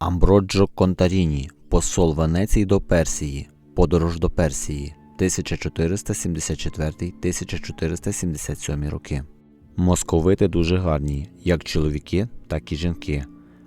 Амброджо Контаріні, посол Венеції до Персії, подорож до Персії 1474-1477 роки. Московити дуже гарні, як чоловіки, так і жінки.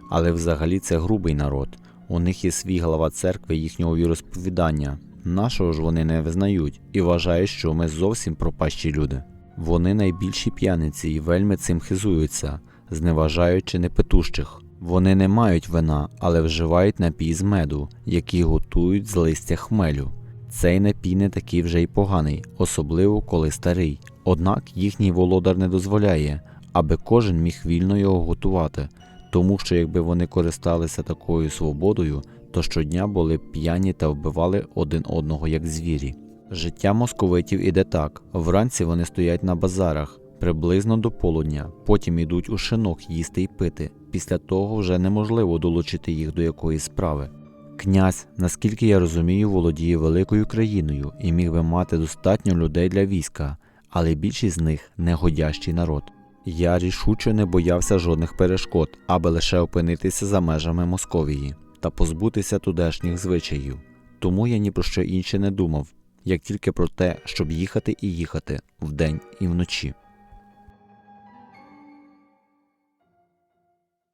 Але взагалі це грубий народ. У них є свій глава церкви їхнього віросповідання. Нашого ж вони не визнають і вважають, що ми зовсім пропащі люди. Вони найбільші п'яниці і вельми цим хизуються, зневажаючи непетущих. Вони не мають вина, але вживають напій з меду, який готують з листя хмелю. Цей напій не такий вже й поганий, особливо коли старий. Однак їхній володар не дозволяє, аби кожен міг вільно його готувати, тому що якби вони користалися такою свободою, то щодня були б п'яні та вбивали один одного як звірі. Життя московитів іде так: вранці вони стоять на базарах приблизно до полудня, потім ідуть у шинок їсти й пити. Після того вже неможливо долучити їх до якоїсь справи. Князь, наскільки я розумію, володіє великою країною і міг би мати достатньо людей для війська, але більшість з них негодящий народ. Я рішуче не боявся жодних перешкод, аби лише опинитися за межами Московії та позбутися тудешніх звичаїв. Тому я ні про що інше не думав, як тільки про те, щоб їхати і їхати вдень і вночі.